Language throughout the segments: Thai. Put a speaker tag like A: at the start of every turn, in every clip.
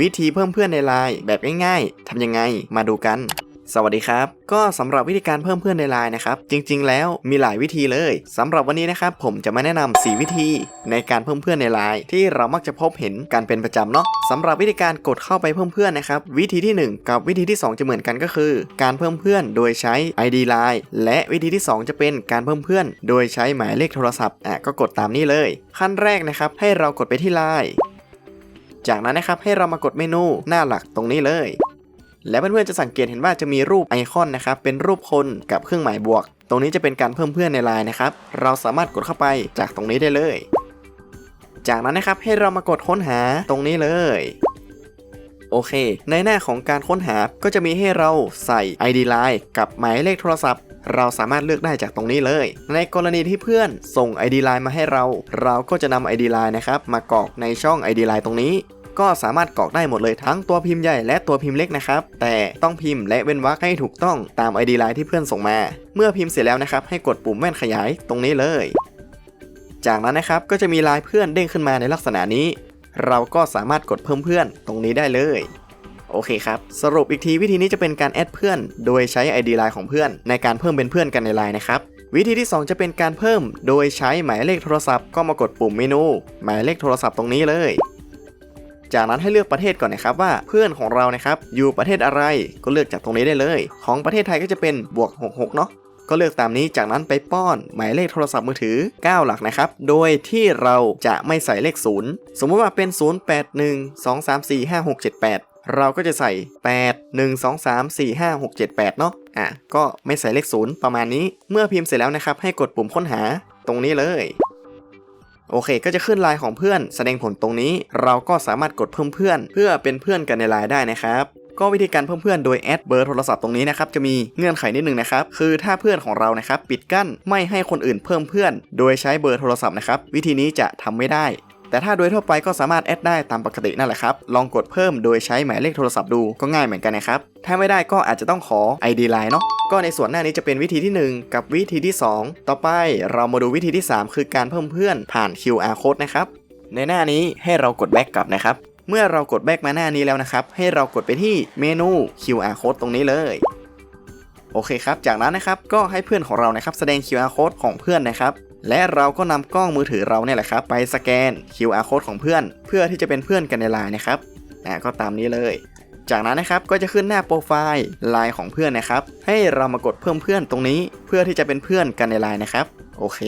A: วิธีเพิ่มเพื่อนในไลน์แบบง่ายๆทำยังไงมาดูกันสวัสดีครับ ก็สำหรับวิธีการเพิ่มเพื่อนในไลน์นะครับ จริง ๆ แล้วมีหลายวิธีเลยสำหรับวันนี้นะครับ ผมจะมาแนะนำ4วิธีในการเพิ่มเพื่อนในไลน์ที่เรามักจะพบเห็นกันเป็นประจำเนาะสำหรับวิธีการกดเข้าไปเพิ่มเพื่อนนะครับ วิธีที่ 1 กับวิธีที่ 2 จะเหมือนกันก็คือ การเพิ่มเพื่อนโดยใช้ ID Line และวิธีที่ 2 จะเป็นการเพิ่มเพื่อน โดยใช้หมายเลขโทรศัพท์อะก็กดตามนี้เลย ขั้นแรกนะครับให้เรากดไปที่ไลน์ จากนั้นนะครับให้เรามากดเมนูหน้าหลักตรงนี้เลย และเพื่อนๆจะสังเกตเห็นว่าจะมีรูปไอคอนนะครับเป็นรูปคนกับเครื่องหมายบวก ตรงนี้จะเป็นการเพิ่มเพื่อนในไลน์นะครับเราสามารถกดเข้าไปจากตรงนี้ได้เลย จากนั้นนะครับให้เรามากดค้นหาตรงนี้เลยโอเค ในหน้าของการค้นหาก็จะมีให้เราใส่ ID Line กับหมายเลขโทรศัพท์ เราสามารถเลือกได้จากตรงนี้เลย ในกรณีที่เพื่อนส่ง ID Line มาให้เรา เราก็จะนำ ID Line นะครับมากรอกในช่อง ID Line ตรงนี้ก็สามารถกรอกได้หมดเลยทั้งตัวพิมพ์ใหญ่และตัวพิมพ์เล็กนะครับ แต่ต้องพิมพ์และเว้นวรรคให้ถูกต้องตาม ID Line ที่เพื่อนส่งมา เมื่อพิมพ์เสร็จแล้วนะครับ ให้กดปุ่มแว่นขยายตรงนี้เลย จากนั้นนะครับก็จะมีไลน์เพื่อนเด้งขึ้นมาในลักษณะนี้ เราก็สามารถกดเพิ่มเพื่อนตรงนี้ได้เลย โอเคครับ สรุปอีกทีวิธีนี้จะเป็นการแอดเพื่อน โดยใช้ ID ไลน์ของเพื่อน ในการเพิ่มเป็นเพื่อนกันในไลน์นะครับวิธีที่ 2 จะเป็นการเพิ่ม โดยใช้หมายเลขโทรศัพท์ก็มากดปุ่มเมนู หมายเลขโทรศัพท์ตรงนี้เลย จากนั้นให้เลือกประเทศก่อนนะครับว่าเพื่อนของเรานะครับอยู่ประเทศอะไรก็เลือกจากตรงนี้ได้เลย ของประเทศไทยก็จะเป็นบวก 66 เนาะก็เลือกตามนี้จากนั้นไปป้อน หมายเลขโทรศัพท์มือถือ 9 หลักนะครับ โดยที่เราจะไม่ใส่เลข 0 สมมติว่าเป็น 0812345678เราก็จะใส่ 8 1 2 3 4 5 6 7 8 เนาะอะก็ไม่ใส่เลข 0 ประมาณนี้ เมื่อพิมพ์เสร็จแล้วนะครับ ให้กดปุ่มค้นหาตรงนี้เลย โอเค ก็จะขึ้นไลน์ของเพื่อน แสดงผลตรงนี้ เราก็สามารถกดเพิ่มเพื่อน เพื่อเป็นเพื่อนกันในไลน์ได้นะครับก็วิธีการเพิ่มเพื่อนโดยแอดเบอร์โทรศัพท์ตรงนี้นะครับจะมีเงื่อนไขนิดนึงนะครับคือถ้าเพื่อนของเรานะครับปิดกั้นไม่ให้คนอื่นเพิ่มเพื่อน โดยใช้เบอร์โทรศัพท์นะครับวิธีนี้จะทำไม่ได้ แต่ถ้าโดยทั่วไปก็สามารถแอดได้ตามปกตินั่นแหละครับ ลองกดเพิ่มโดยใช้หมายเลขโทรศัพท์ดูก็ง่ายเหมือนกันนะครับ ถ้าไม่ได้ก็อาจจะต้องขอ ID Line เนาะ ก็ในส่วนหน้านี้จะเป็นวิธีที่ 1 กับวิธีที่ 2 ต่อไปเรามาดูวิธีที่ 3 คือการเพิ่มเพื่อนผ่าน QR code นะครับ ในหน้านี้ให้เรากดแบ็กกลับนะครับ เมื่อเรากดแบ็กมาหน้านี้แล้วนะครับ ให้เรากดไปที่เมนู QR code ตรงนี้เลยโอเคครับ จากนั้นนะครับก็ให้เพื่อนของเรานะครับแสดง QR code ของเพื่อนนะครับ และเราก็นำกล้องมือถือเราเนี่ยแหละครับ ไปสแกน QR code ของเพื่อน เพื่อที่จะเป็นเพื่อนกันในไลน์นะครับอ่าก็ตามนี้เลย จากนั้นนะครับก็จะขึ้นหน้าโปรไฟล์ไลน์ของเพื่อนนะครับ ให้เรามากดเพิ่มเพื่อนตรงนี้ เพื่อที่จะเป็นเพื่อนกันในไลน์นะครับโอเค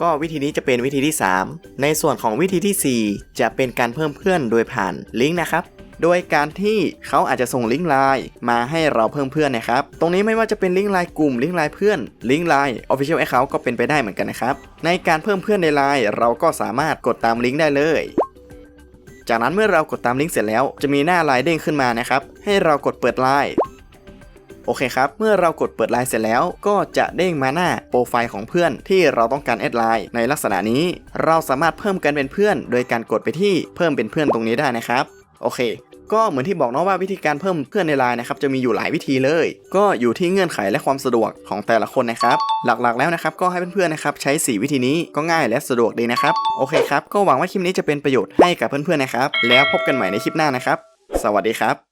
A: ก็วิธีนี้จะเป็นวิธีที่ 3 ในส่วนของวิธีที่ 4 จะเป็นการเพิ่มเพื่อนโดยผ่านลิงก์นะครับ โดยการที่เขาอาจจะส่งลิงก์ไลน์มาให้เราเพิ่มเพื่อนนะครับ ตรงนี้ไม่ว่าจะเป็นลิงก์ไลน์กลุ่มลิงก์ไลน์เพื่อนลิงก์ไลน์ Official Account ก็เป็นไปได้เหมือนกันนะครับ ในการเพิ่มเพื่อนในไลน์เราก็สามารถกดตามลิงก์ได้เลย จากนั้นเมื่อเรากดตามลิงก์เสร็จแล้วจะมีหน้าไลน์เด้งขึ้นมานะครับ ให้เรากดเปิดไลน์โอเคครับ เมื่อเรากดเปิดไลน์เสร็จแล้ว ก็จะเด้งมาหน้าโปรไฟล์ของเพื่อนที่เราต้องการแอดไลน์ในลักษณะนี้ เราสามารถเพิ่มกันเป็นเพื่อน โดยการกดไปที่เพิ่มเป็นเพื่อนตรงนี้ได้นะครับ โอเค ก็เหมือนที่บอกเนาะว่าวิธีการเพิ่มเพื่อนในไลน์นะครับจะมีอยู่หลายวิธีเลย ก็อยู่ที่เงื่อนไขและความสะดวกของแต่ละคนนะครับ หลักๆแล้วนะครับก็ให้เพื่อนๆนะครับใช้ 4 วิธีนี้ก็ง่ายและสะดวกดีนะครับโอเคครับก็หวังว่าคลิปนี้จะเป็นประโยชน์ให้กับเพื่อนๆนะครับแล้วพบกันใหม่ในคลิปหน้านะครับ สวัสดีครับ